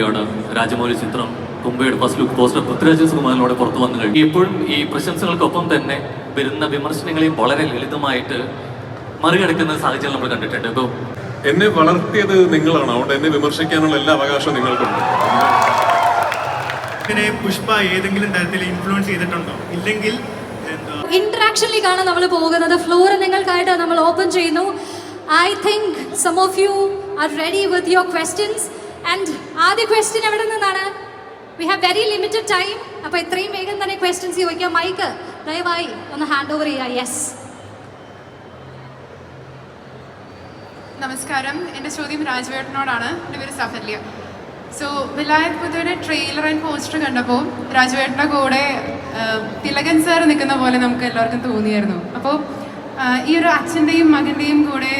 ാണ് രാജമൗലി ചിത്രം കുംഭയുടെ ഫസ്റ്റ് ലുക്ക് പോസ്റ്റർ പൃഥ്വിരാജ് സുകുമാരനോട് പുറത്തു വന്നു കഴിഞ്ഞു. ഇപ്പോഴും ഈ പ്രശംസകൾക്കൊപ്പം തന്നെ വരുന്ന വിമർശനങ്ങളെയും വളരെ ലളിതമായിട്ട് മറികടക്കുന്ന സാഹചര്യം നമ്മൾ കണ്ടിട്ടുണ്ട്. ഇപ്പോൾ എന്നെ വളർത്തിയത് നിങ്ങളാണ്. അതുകൊണ്ട് എന്നെ വിമർശിക്കാനുള്ള എല്ലാ അവകാശവും നിങ്ങൾക്കുണ്ട്. ഇങ്ങനെ പുഷ്പ ഏതെങ്കിലും തരത്തിൽ ഇൻഫ്ലുവൻസ് ചെയ്തിട്ടുണ്ടോ? ഇല്ലെങ്കിൽ ഇന്ററാക്ഷനിലേക്കാണ് നമ്മൾ പോകുന്നത്. ഫ്ലോർ നിങ്ങൾക്കായിട്ട് നമ്മൾ ഓപ്പൺ ചെയ്യുന്നു. I think some of you are ready with your questions and ആദ്യ ക്വസ്റ്റ്യൻ എവിടെ നിന്നാണ്? We have very limited time അപ്പോൾ ഇത്രയും വേഗം തന്നെ ക്വസ്റ്റ്യൻസ് ചോദിക്കാം. മൈക്ക് ദയവായി ഒന്ന് ഹാൻഡ് ഓവർ ചെയ്യുക യെസ് നമസ്കാരം. എന്റെ ചോദ്യം രാജുവേട്ടനോടാണ്. എന്റെ പേര് സഫല്യ. സോ വിലായത് പുതുവിന്റെ ട്രെയിലർ ആൻഡ് പോസ്റ്റർ കണ്ടപ്പോൾ രാജുവേട്ടന്റെ കൂടെ തിലകൻ സാർ നിൽക്കുന്ന പോലെ നമുക്ക് എല്ലാവർക്കും തോന്നിയായിരുന്നു. അപ്പോൾ ഈ ഒരു അച്ഛന്റെയും മകന്റെയും കൂടെ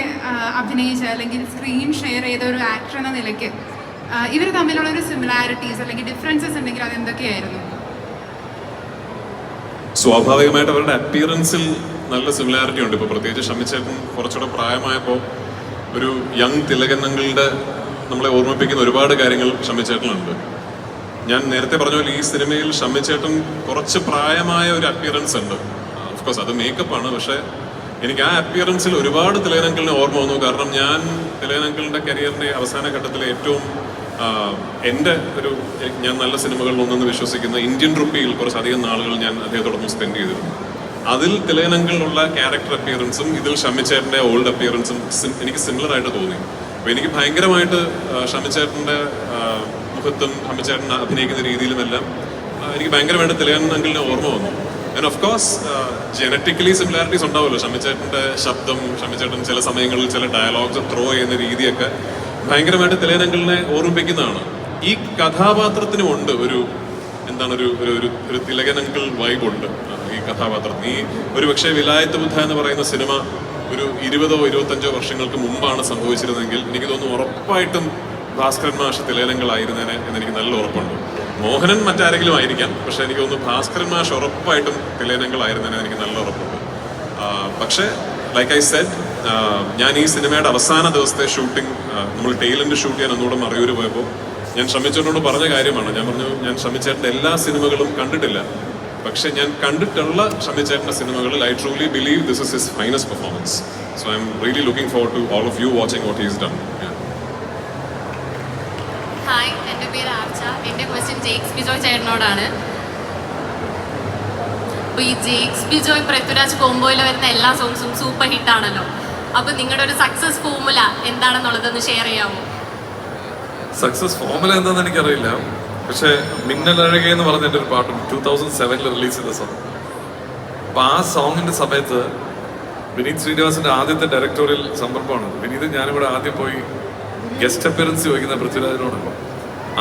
അഭിനയിച്ച അല്ലെങ്കിൽ സ്ക്രീൻ ഷെയർ ചെയ്ത ഒരു ആക്ടർ എന്ന നിലയ്ക്ക് ഇവർ തമ്മിലുള്ള ഒരു സിമിലാരിറ്റീസ് അല്ലെങ്കിൽ ഡിഫറൻസസ് ഉണ്ടെങ്കിൽ അത് എന്തൊക്കെയായിരുന്നു? സ്വാഭാവികമായിട്ട് അവരുടെ അപ്പിയറൻസിൽ നല്ല സിമിലാരിറ്റി ഉണ്ട്. ഇപ്പോൾ പ്രത്യേകിച്ച് ഷമിച്ചേട്ടൻ കുറച്ചുകൂടെ പ്രായമായപ്പോൾ ഒരു യങ് തിലകന്നങ്ങളുടെ നമ്മളെ ഓർമ്മിപ്പിക്കുന്ന ഒരുപാട് കാര്യങ്ങൾ ഷമിച്ചേട്ടനുണ്ട് ഞാൻ നേരത്തെ പറഞ്ഞ പോലെ ഈ സിനിമയിൽ ഷമ്മിച്ചേട്ടൻ കുറച്ച് പ്രായമായ ഒരു അപ്പിയറൻസ് ഉണ്ട്. ഓഫ്കോഴ്സ് അത് മേക്കപ്പ് ആണ് പക്ഷേ എനിക്ക് ആ അപ്പിയറൻസിൽ ഒരുപാട് തിലകനങ്കളിനെ ഓർമ്മ വന്നു. കാരണം ഞാൻ തിലകനങ്കിളിന്റെ കരിയറിന്റെ അവസാന ഘട്ടത്തിലെ ഏറ്റവും എന്റെ ഒരു ഞാൻ നല്ല സിനിമകളിലൊന്നെന്ന് വിശ്വസിക്കുന്ന ഇന്ത്യൻ റുപ്പിയിൽ കുറച്ചധികം നാളുകൾ ഞാൻ അദ്ദേഹത്തോടൊപ്പം സ്പെൻഡ് ചെയ്തിരുന്നു. അതിൽ തിലേനങ്ങളിലുള്ള ക്യാരക്ടർ അപ്പിയറൻസും ഇതിൽ ഷമിച്ചേട്ടന്റെ ഓൾഡ് അപ്പിയറൻസും എനിക്ക് സിമിലർ ആയിട്ട് തോന്നി. അപ്പോൾ എനിക്ക് ഭയങ്കരമായിട്ട് ഷമിച്ചേട്ടന്റെ മുഖത്തും ഷമിച്ചേട്ടൻ അഭിനയിക്കുന്ന രീതിയിലുമെല്ലാം എനിക്ക് ഭയങ്കരമായിട്ട് തിലേനങ്ങളിനെ ഓർമ്മ വന്നു. And of course genetically similarities ഉണ്ടാവുമല്ലോ. ഷമിച്ചേട്ടന്റെ ശബ്ദം ഷമിച്ചേട്ടൻ ചില സമയങ്ങളിൽ ചില ഡയലോഗ്സ് ത്രോ ചെയ്യുന്ന രീതിയൊക്കെ. ഭയങ്കരമായിട്ട് തിലകനങ്കളിനെ ഓർമ്മിപ്പിക്കുന്നതാണ്. ഈ കഥാപാത്രത്തിനും ഉണ്ട് ഒരു എന്താണ് ഒരു ഒരു ഒരു തിലകനങ്കിൾ വൈബ് ഉണ്ട്. ഈ കഥാപാത്രത്തിന്. ഈ ഒരു പക്ഷേ വിലായത്ത് ബുദ്ധ എന്ന് പറയുന്ന സിനിമ ഒരു ഇരുപതോ ഇരുപത്തഞ്ചോ വർഷങ്ങൾക്ക് മുമ്പാണ് സംഭവിച്ചിരുന്നെങ്കിൽ എനിക്ക് തോന്നുന്നു ഉറപ്പായിട്ടും ഭാസ്കരൻ മാഷ് തിലകനങ്ങളായിരുന്നേനെ എന്ന് എനിക്ക് നല്ല ഉറപ്പുണ്ട്. മോഹനൻ മറ്റാരെങ്കിലും ആയിരിക്കാം പക്ഷെ എനിക്ക് തോന്നുന്നു ഭാസ്കരൻ മാഷ് ഉറപ്പായിട്ടും തിലകനങ്ങളായിരുന്നേനെ എനിക്ക് നല്ല ഉറപ്പുണ്ട്. പക്ഷേ ലൈക്ക് ഐ സെറ്റ് ഞാൻ ഈ സിനിമയുടെ അവസാന ദിവസത്തെ ഷൂട്ടിംഗ് നമ്മൾ ടെയിലിന്റെ ഷൂട്ട് ചെയ്യാൻ ഒന്നുകൂടെ മറയൂര് പോയപ്പോൾ ഞാൻ ശ്രമിച്ചോനോട് പറഞ്ഞ കാര്യമാണ്. ഞാൻ പറഞ്ഞു ഞാൻ ശ്രമിച്ചേട്ടന്റെ എല്ലാ സിനിമകളും കണ്ടിട്ടില്ല. പക്ഷെ ഞാൻ കണ്ടിട്ടുള്ള ശ്രമിച്ചേട്ടന്റെ സിനിമകളിൽ I truly believe this is his finest performance so I am really looking for to all of you watching what is done hi Archa. എന്റെ ക്വസ്റ്റ്യൻ ബിജോയ് അപ്പോൾ ഈ ബിജോയ് പൃഥ്വിരാജ് കോംബോയിൽ വരുന്ന എല്ലാ സോങ്സും സൂപ്പർ ഹിറ്റാണല്ലോ അപ്പോൾ നിങ്ങളുടെ ഒരു സക്സസ് ഫോർമുല എന്താണെന്നുള്ളതൊന്ന് ഷെയർ ചെയ്യാമോ? സക്സസ് ഫോർമുല എന്താണെന്ന് എനിക്കറിയില്ല. മിന്നൽ മിന്നലഴകെ എന്ന് പറഞ്ഞ ഒരു പാട്ടും ടൂ തൗസൻഡ് സെവനിൽ റിലീസ് ചെയ്ത സോങ് അപ്പൊ ആ സോങ്ങിന്റെ സമയത്ത് വിനീത് ശ്രീനിവാസിന്റെ ആദ്യത്തെ ഡയറക്ടോറിയൽ സംരംഭമാണ് വിനീത് ഞാനിവിടെ ആദ്യം പോയി ഗസ്റ്റ് അപ്പിയറൻസ് ചോദിക്കുന്ന പൃഥ്വിരാജിനോട്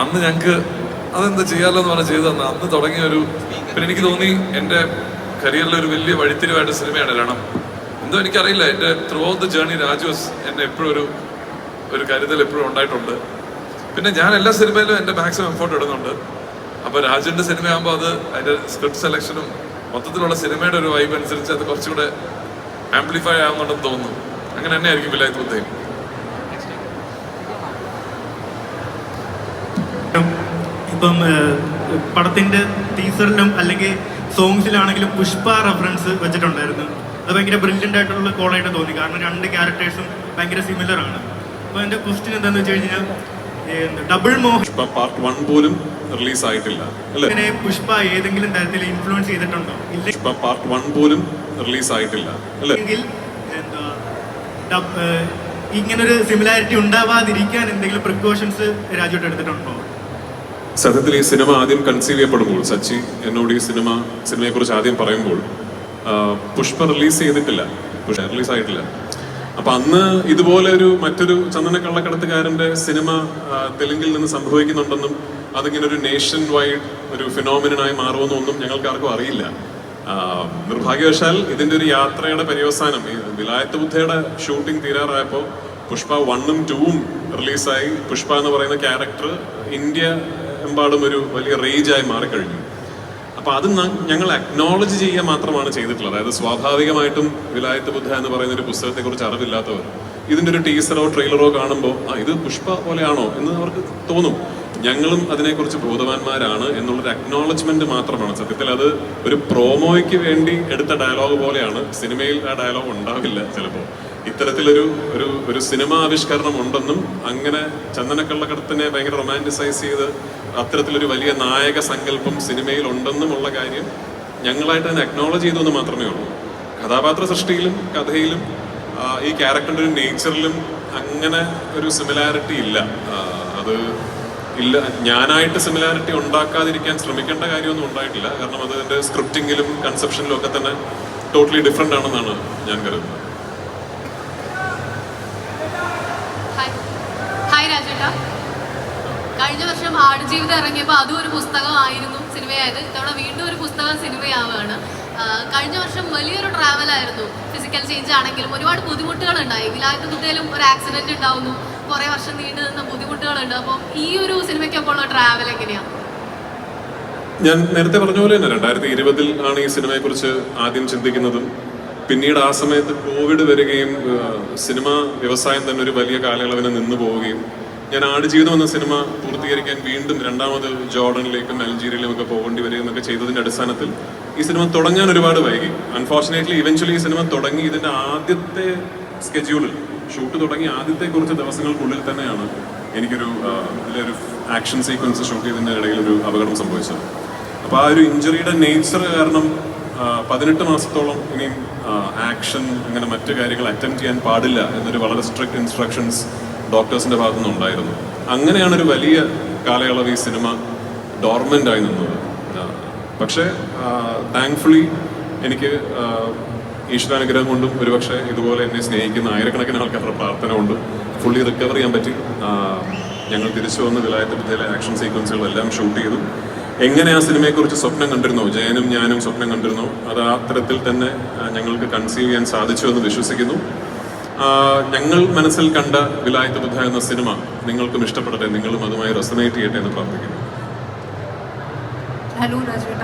അന്ന് ഞങ്ങൾക്ക് അതെന്താ ചെയ്യാമല്ലോ എന്ന് പറഞ്ഞ് ചെയ്തു അന്ന് തുടങ്ങിയ ഒരു പിന്നെ എനിക്ക് തോന്നി എന്റെ കരിയറിലെ ഒരു വലിയ വഴിത്തിരിവായിട്ട് സിനിമയാണ് രണം. എന്തോ എനിക്കറിയില്ല. എന്റെ throughout the journey Raju's എന്നെ എപ്പോഴും ഒരു ഒരു കരുതൽ എപ്പോഴും ഉണ്ടായിട്ടുണ്ട്. പിന്നെ ഞാൻ എല്ലാ സിനിമയിലും എന്റെ മാക്സിമം എഫോർട്ട് ഇടുന്നുണ്ട്. അപ്പോൾ രാജുവിന്റെ സിനിമയാകുമ്പോൾ അത് അതിന്റെ സ്ക്രിപ്റ്റ് സെലക്ഷനും മൊത്തത്തിലുള്ള സിനിമയുടെ ഒരു വൈബ് അനുസരിച്ച് അത് കുറച്ചുകൂടെ ആംപ്ലിഫൈ ആവുന്നുണ്ടെന്ന് തോന്നുന്നു. അങ്ങനെ തന്നെ ആയിരിക്കും വിലായത്ത് ബുദ്ധയും ഇപ്പം പടത്തിന്റെ ടീസറിലും അല്ലെങ്കിൽ സോങ്സിലാണെങ്കിലും പുഷ്പ റെഫറൻസ് വെച്ചിട്ടുണ്ടായിരുന്നു. അത് ഭയങ്കര ബ്രില്യന്റ് ആയിട്ടുള്ള കോളായിട്ട് തോന്നി. കാരണം രണ്ട് ക്യാരക്ടേഴ്സും ഭയങ്കര സിമിലർ ആണ്. അപ്പോൾ എന്റെ ക്വസ്റ്റ്യൻ എന്താണെന്ന് വെച്ച് കഴിഞ്ഞാൽ ഡബിൾ മോഹൻ പാർട്ട് വൺ പോലും റിലീസ് ആയിട്ടില്ല അല്ലേ? പുഷ്പ ഏതെങ്കിലും തരത്തിൽ ഇൻഫ്ലുവൻസ് ചെയ്തിട്ടുണ്ടോ? ഇപ്പം പാർട്ട് വൺ പോലും റിലീസ് ആയിട്ടില്ല അല്ലേ? ഇല്ലെങ്കിൽ എന്താ ഇങ്ങനൊരു സിമിലാരിറ്റി ഉണ്ടാവാതിരിക്കാൻ എന്തെങ്കിലും പ്രിക്കോഷൻസ് രാജുട്ട് എടുത്തിട്ടുണ്ടോ? സത്യത്തിൽ ഈ സിനിമ ആദ്യം കൺസീവ് ചെയ്യപ്പെടുമ്പോൾ സച്ചി എന്നോട് ഈ സിനിമ സിനിമയെക്കുറിച്ച് ആദ്യം പറയുമ്പോൾ പുഷ്പ റിലീസ് ചെയ്തിട്ടില്ല. പുഷ്പ റിലീസ് ആയിട്ടില്ല. അപ്പൊ അന്ന് ഇതുപോലെ ഒരു മറ്റൊരു ചന്ദന കള്ളക്കടത്തുകാരന്റെ സിനിമ തെലുങ്കിൽ നിന്ന് സംഭവിക്കുന്നുണ്ടെന്നും അതിങ്ങനെ ഒരു നേഷൻ വൈഡ് ഒരു ഫിനോമിനായി മാറുമെന്നും ഒന്നും ഞങ്ങൾക്ക് അറിയില്ല. നിർഭാഗ്യവശാൽ ഇതിന്റെ ഒരു യാത്രയുടെ പര്യവസാനം ഈ വിലായത്ത് ബുദ്ധയുടെ ഷൂട്ടിംഗ് തീരാറായപ്പോൾ പുഷ്പ വണ്ണും ടൂവും റിലീസായി. പുഷ്പ എന്ന് പറയുന്ന ക്യാരക്ടർ ഇന്ത്യ എമ്പാടും ഒരു വലിയ റേജായി മാറിക്കഴിഞ്ഞു. അപ്പൊ അത് ഞങ്ങൾ അക്നോളജ് ചെയ്യുക മാത്രമാണ് ചെയ്തിട്ടുള്ളത്. അതായത് സ്വാഭാവികമായിട്ടും വിലായത്ത് ബുദ്ധ എന്ന് പറയുന്ന ഒരു പുസ്തകത്തെക്കുറിച്ച് അറിവില്ലാത്തവർ ഇതിന്റെ ഒരു ടീസറോ ട്രെയിലറോ കാണുമ്പോൾ ആ ഇത് പുഷ്പ പോലെയാണോ? എന്ന് അവർക്ക് തോന്നും. ഞങ്ങളും അതിനെക്കുറിച്ച് ബോധവാന്മാരാണ് എന്നുള്ളൊരു അക്നോളജ്മെന്റ് മാത്രമാണ്. സത്യത്തിൽ അത് ഒരു പ്രോമോയ്ക്ക് വേണ്ടി എടുത്ത ഡയലോഗ് പോലെയാണ്. സിനിമയിൽ ആ ഡയലോഗ് ഉണ്ടാവില്ല ചിലപ്പോൾ ഇത്തരത്തിലൊരു ഒരു ഒരു സിനിമ ആവിഷ്കരണം ഉണ്ടെന്നും അങ്ങനെ ചന്ദനക്കള്ളക്കടത്തിനെ ഭയങ്കര റൊമാന്റിസൈസ് ചെയ്ത് അത്തരത്തിലൊരു വലിയ നായക സങ്കല്പം സിനിമയിൽ ഉണ്ടെന്നുമുള്ള കാര്യം ഞങ്ങളായിട്ട് തന്നെ അക്നോളജ് ചെയ്തു എന്ന് മാത്രമേ ഉള്ളൂ. കഥാപാത്ര സൃഷ്ടിയിലും കഥയിലും ഈ ക്യാരക്ടറിന്റെ ഒരു നേച്ചറിലും അങ്ങനെ ഒരു സിമിലാരിറ്റി ഇല്ല. അത് ഇല്ല ഞാനായിട്ട് സിമിലാരിറ്റി ഉണ്ടാക്കാതിരിക്കാൻ ശ്രമിക്കേണ്ട കാര്യമൊന്നും ഉണ്ടായിട്ടില്ല. കാരണം അതിന്റെ സ്ക്രിപ്റ്റിങ്ങിലും കൺസെപ്ഷനിലും ഒക്കെ തന്നെ ടോട്ടലി ഡിഫറെന്റ് ആണെന്നാണ് ഞാൻ കരുതുന്നത് ഹായ് ഹായ് രാജേട്ട വർഷം ആടുജീവിതം ഇറങ്ങിയപ്പോൾ അതും ഒരു പുസ്തകമായിരുന്നു സിനിമയായത്. ഇത്തവണ വീണ്ടും ഒരു പുസ്തകം സിനിമയാവുകയാണ്. കഴിഞ്ഞ വർഷം വലിയൊരു ട്രാവൽ ആയിരുന്നു. ഫിസിക്കൽ ചേഞ്ച് ആണെങ്കിലും ഒരുപാട് ബുദ്ധിമുട്ടുകൾ ഉണ്ടായി വിലായത്ത് കുട്ടിയിലും ഒരു ആക്സിഡന്റ് ഉണ്ടാവുന്നു. കുറേ വർഷം നീണ്ടു നിന്ന ബുദ്ധിമുട്ടുകളുണ്ട്. അപ്പോൾ ഈ ഒരു സിനിമയ്ക്കൊപ്പമുള്ള ട്രാവൽ എങ്ങനെയാണ് ഞാൻ നേരത്തെ പറഞ്ഞ പോലെ തന്നെ രണ്ടായിരത്തി ഇരുപതിൽ ആണ് ഈ സിനിമയെക്കുറിച്ച് ആദ്യം ചിന്തിക്കുന്നതും. പിന്നീട് ആ സമയത്ത് കോവിഡ് വരികയും സിനിമ വ്യവസായം തന്നെ ഒരു വലിയ കാലയളവിന് നിന്ന് പോവുകയും ഞാൻ ആടുജീവിതം എന്ന സിനിമ പൂർത്തീകരിക്കാൻ വീണ്ടും രണ്ടാമത് ജോർഡനിലേക്കും അൽജീരിയയിലും ഒക്കെ പോകേണ്ടി വരിക എന്നൊക്കെ ചെയ്തതിന്റെ അടിസ്ഥാനത്തിൽ ഈ സിനിമ തുടങ്ങാൻ ഒരുപാട് വൈകി. അൺഫോർച്ചുനേറ്റ്ലി ഇവൻച്വലി ഈ സിനിമ തുടങ്ങി ഇതിന്റെ ആദ്യത്തെ സ്കെഡ്യൂളിൽ ഷൂട്ട് തുടങ്ങി ആദ്യത്തെ കുറച്ച് ദിവസങ്ങൾക്കുള്ളിൽ തന്നെയാണ് എനിക്കൊരു ഇതിലൊരു ആക്ഷൻ സീക്വൻസ് ഷൂട്ട് ചെയ്തതിന്റെ ഇടയിൽ ഒരു അപകടം സംഭവിച്ചത്. അപ്പൊ ആ ഒരു ഇഞ്ചുറിയുടെ നേച്ചർ കാരണം പതിനെട്ട് മാസത്തോളം ഇനിയും ആക്ഷൻ ഇങ്ങനെ മറ്റു കാര്യങ്ങൾ അറ്റൻഡ് ചെയ്യാൻ പാടില്ല എന്നൊരു വളരെ സ്ട്രിക്റ്റ് ഇൻസ്ട്രക്ഷൻസ് ഡോക്ടേഴ്സിന്റെ ഭാഗത്തു നിന്നുണ്ടായിരുന്നു അങ്ങനെയാണ് ഒരു വലിയ കാലയളവ് ഈ സിനിമ ഡോർമെന്റ് ആയി നിന്നത് പക്ഷേ താങ്ക്ഫുള്ളി എനിക്ക് ഈശ്വരാനുഗ്രഹം കൊണ്ടും ഒരുപക്ഷെ ഇതുപോലെ എന്നെ സ്നേഹിക്കുന്ന ആയിരക്കണക്കിന് ആൾക്കാരുടെ പ്രാർത്ഥന കൊണ്ട് ഫുള്ളി റിക്കവർ ചെയ്യാൻ പറ്റി. ഞങ്ങൾ തിരിച്ചു വന്ന് വിലായത്തെ ബുദ്ധയിലെ ആക്ഷൻ സീക്വൻസുകളെല്ലാം ഷൂട്ട് ചെയ്തു. എങ്ങനെ ആ സിനിമയെക്കുറിച്ച് സ്വപ്നം കണ്ടിരുന്നോ? ജയനും ഞാനും സ്വപ്നം കണ്ടിരുന്നോ? അത് ആ തരത്തിൽ തന്നെ ഞങ്ങൾക്ക് കൺസീവ് ചെയ്യാൻ സാധിച്ചു എന്ന് വിശ്വസിക്കുന്നു. ഞങ്ങൾ മനസ്സിൽ കണ്ട വിലായത്ത് ബുദ്ധ എന്ന സിനിമ നിങ്ങൾക്കും ഇഷ്ടപ്പെടട്ടെ നിങ്ങളും അതുമായി റെസനേറ്റ് ചെയ്യട്ടെ എന്ന് പ്രാർത്ഥിക്കുന്നു. ഹലോ രാജുവേട്ട.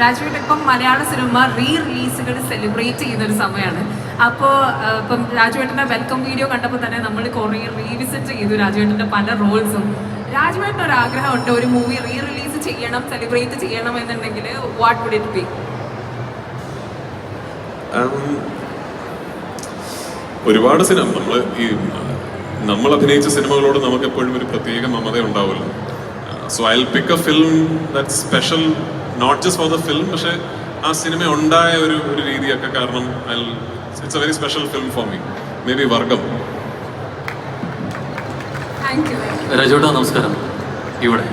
രാജുവേട്ട ഇപ്പം മലയാള സിനിമ റീ റിലീസുകൾ സെലിബ്രേറ്റ് ചെയ്യുന്ന ഒരു സമയമാണ് അപ്പോൾ ഇപ്പം രാജുവേട്ടന്റെ വെൽക്കം വീഡിയോ കണ്ടപ്പോൾ തന്നെ നമ്മൾ കുറേ റീവിസിറ്റ് ചെയ്തു രാജുവേട്ടന്റെ പല റോൾസും രാജുവേട്ടൻ ഒരു ആഗ്രഹമുണ്ട് ഒരു മൂവി റീ റിലീസ് ചെയ്യണം സെലിബ്രേറ്റ് ചെയ്യണം എന്നുണ്ടെങ്കിൽ വാട്ട് വുഡ് ഇറ്റ് ബി ഒരുപാട് സിനിമ നമ്മൾ ഈ നമ്മൾ അഭിനയിച്ച സിനിമകളോട് നമുക്ക് എപ്പോഴും ഒരു പ്രത്യേക മമത ഉണ്ടാവുമല്ലോ. So I pick a film that special not just for the film പക്ഷെ ആ സിനിമ ഉണ്ടായ ഒരു ഒരു രീതിയൊക്കെ കാരണം I it's a very special film for me maybe വർഗം രജോട്ട നമസ്കാരം. ഇവിടെ.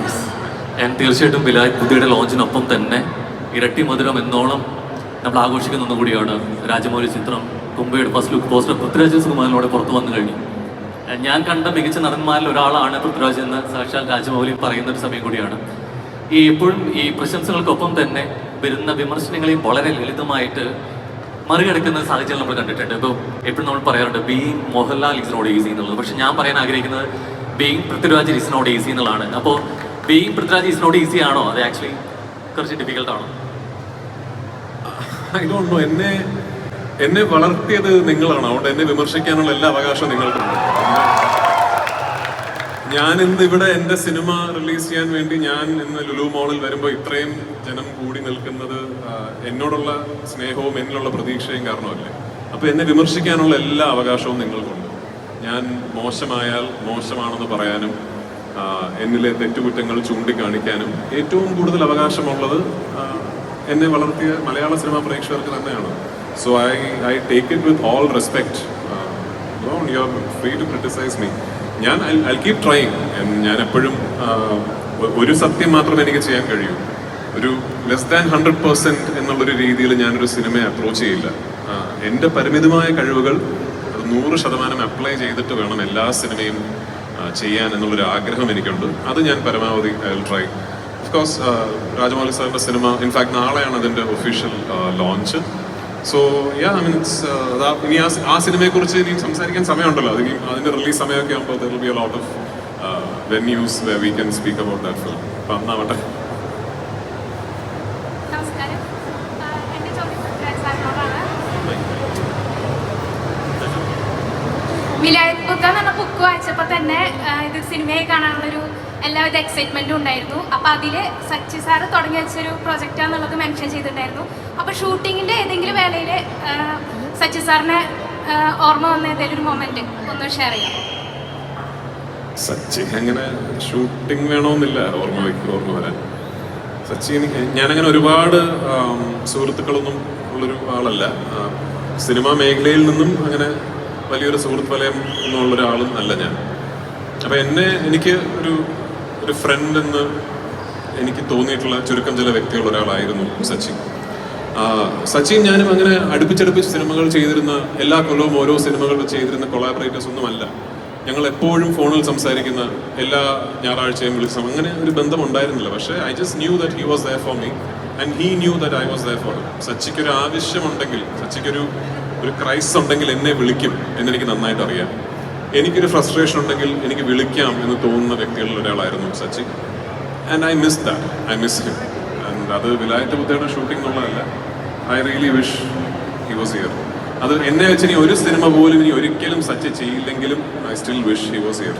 ഞാൻ തീർച്ചയായിട്ടും വിലായ് ബുദ്ധിയുടെ ലോഞ്ചിനൊപ്പം തന്നെ ഇരട്ടി മധുരം എന്നോളം നമ്മൾ ആഘോഷിക്കുന്ന ഒന്നുകൂടിയാണ്. രാജമൗലി ചിത്രം കുംബയുടെ ഫസ്റ്റ് ലുക്ക് പോസ്റ്റർ പൃഥ്വിരാജ് സുകുമാരനോട് പുറത്തു വന്നു കഴിഞ്ഞു. ഞാൻ കണ്ട മികച്ച നടന്മാരിൽ ഒരാളാണ് പൃഥ്വിരാജ് എന്ന് സാക്ഷാൽ രാജമൗലി പറയുന്ന ഒരു സമയം കൂടിയാണ്. ഈ എപ്പോഴും ഈ പ്രശംസകൾക്കൊപ്പം തന്നെ വരുന്ന വിമർശനങ്ങളെയും വളരെ ലളിതമായിട്ട് മറികടക്കുന്ന സാഹചര്യം നമ്മൾ കണ്ടിട്ടുണ്ട്. ഇപ്പോൾ എപ്പോഴും നമ്മൾ പറയാറുണ്ട് being Mohanlal is not easy എന്നുള്ളത്. പക്ഷെ ഞാൻ പറയാൻ ആഗ്രഹിക്കുന്നത് being Prithviraj is not easy എന്നുള്ളതാണ്. അപ്പോൾ being Prithviraj is not easy ആണോ? അത് ആക്ച്വലി കുറച്ച് ഡിഫിക്കൽട്ടാണോ ഐ ഡോണ്ട് നോ എന്നെ എന്നെ വളർത്തിയത് നിങ്ങളാണ്. അതുകൊണ്ട് എന്നെ വിമർശിക്കാനുള്ള എല്ലാ അവകാശവും നിങ്ങൾക്കുണ്ട്. ഞാൻ ഇന്ന് ഇവിടെ എന്റെ സിനിമ റിലീസ് ചെയ്യാൻ വേണ്ടി ഞാൻ ഇന്ന് ലുലു മോളിൽ വരുമ്പോൾ ഇത്രയും ജനം കൂടി നിൽക്കുന്നത് എന്നോടുള്ള സ്നേഹവും എന്നിലുള്ള പ്രതീക്ഷയും കാരണമല്ലേ? അപ്പോൾ എന്നെ വിമർശിക്കാനുള്ള എല്ലാ അവകാശവും നിങ്ങൾക്കുണ്ട്. ഞാൻ മോശമായാൽ മോശമാണെന്ന് പറയാനും എന്നിലെ തെറ്റുകുറ്റങ്ങൾ ചൂണ്ടിക്കാണിക്കാനും ഏറ്റവും കൂടുതൽ അവകാശമുള്ളത് എന്നെ വളർത്തിയ മലയാള സിനിമാ പ്രേക്ഷകർക്ക് തന്നെയാണ്. So I take it with all respect. Uh, no, you're free to criticize me. ഞാൻ ഐ കീപ് ട്രൈങ് ഞാൻ എപ്പോഴും ഒരു സത്യം മാത്രമേ എനിക്ക് ചെയ്യാൻ കഴിയൂ. ഒരു ലെസ് ദാൻ ഹൺഡ്രഡ് പെർസെന്റ് എന്നുള്ളൊരു രീതിയിൽ ഞാനൊരു സിനിമയെ അപ്രോച്ച് ചെയ്യില്ല. എന്റെ പരിമിതമായ കഴിവുകൾ അത് നൂറ് ശതമാനം അപ്ലൈ ചെയ്തിട്ട് വേണം എല്ലാ സിനിമയും ചെയ്യാൻ എന്നുള്ളൊരു ആഗ്രഹം എനിക്കുണ്ട്. അത് ഞാൻ പരമാവധി I will try of course Rajamouli സാറിന്റെ സിനിമ ഇൻഫാക്ട് നാളെയാണ് അതിന്റെ official launch so yeah I means ഇനി ആ ആ സിനിമയെക്കുറിച്ച് ഇനി സംസാരിക്കാൻ സമയമുണ്ടല്ലോ. അതിന് അതിന്റെ റിലീസ് സമയമൊക്കെ ആകുമ്പോൾ there will be a lot of venues we can speak about that film അപ്പം അന്നാവട്ടെ. നമസ്കാരം. ബുക്ക് എന്ന് പറഞ്ഞ ബുക്ക് വായിച്ചപ്പോൾ തന്നെ ഇത് സിനിമയെ കാണാനുള്ളൊരു എല്ലാവിധ എക്സൈറ്റ്മെന്റും ഉണ്ടായിരുന്നു. അപ്പോൾ അതിൽ സച്ചി സാറ് തുടങ്ങി വെച്ചൊരു പ്രൊജക്റ്റാന്നുള്ളത് മെൻഷൻ ചെയ്തിട്ടുണ്ടായിരുന്നു. അപ്പോൾ ഷൂട്ടിങ്ങിന്റെ ഏതെങ്കിലും വേളയിൽ സച്ചി സാറിനെ ഓർമ്മ വന്ന ഏതെങ്കിലും ഒരു മൊമെന്റ് ഒന്ന് ഷെയർ ചെയ്യാം സച്ചി അങ്ങനെ ഷൂട്ടിംഗ് വേണമെന്നില്ല ഓർമ്മ വയ്ക്കും ഓർമ്മ വരാൻ. സച്ചി എനിക്ക് ഞാനങ്ങനെ ഒരുപാട് സുഹൃത്തുക്കളൊന്നും ഉള്ളൊരു ആളല്ല. സിനിമാ മേഖലയിൽ നിന്നും അങ്ങനെ വലിയൊരു സുഹൃത്ത് വലയം എന്നുള്ളൊരാളും അല്ല ഞാൻ. അപ്പം എന്നെ എനിക്ക് ഒരു ഒരു ഫ്രണ്ട് എന്ന് എനിക്ക് തോന്നിയിട്ടുള്ള ചുരുക്കം ചില വ്യക്തികൾ ഒരാളായിരുന്നു സച്ചിൻ. സച്ചിൻ ഞാനും അങ്ങനെ അടുപ്പിച്ചടുപ്പിച്ച് സിനിമകൾ ചെയ്തിരുന്ന എല്ലാ കൊല്ലവും ഓരോ സിനിമകൾ ചെയ്തിരുന്ന കൊളാബറേറ്റേഴ്സ് ഒന്നുമല്ല. ഞങ്ങൾ എപ്പോഴും ഫോണിൽ സംസാരിക്കുന്ന എല്ലാ ഞായറാഴ്ചയും വിളിച്ചും അങ്ങനെ ഒരു ബന്ധം ഉണ്ടായിരുന്നില്ല പക്ഷേ I just knew that he was there for me and he knew that I was there for സച്ചിക്കൊരു ആവശ്യമുണ്ടെങ്കിൽ സച്ചിക്കൊരു ഒരു ക്രൈസ് ഉണ്ടെങ്കിൽ എന്നെ വിളിക്കും എന്നെനിക്ക് നന്നായിട്ട് അറിയാം. എനിക്കൊരു ഫ്രസ്ട്രേഷൻ ഉണ്ടെങ്കിൽ എനിക്ക് വിളിക്കാം എന്ന് തോന്നുന്ന വ്യക്തികളിൽ ഒരാളായിരുന്നു Sachin and I miss that I miss him and അത് വിലായത്ത് ബുദ്ധയുടെ ഷൂട്ടിംഗ് എന്നുള്ളതല്ല. I really wish he was here അത് എന്നെ വെച്ച് ഇനി ഒരു സിനിമ പോലും ഇനി ഒരിക്കലും സച്ച് ചെയ്യില്ലെങ്കിലും I still wish he was here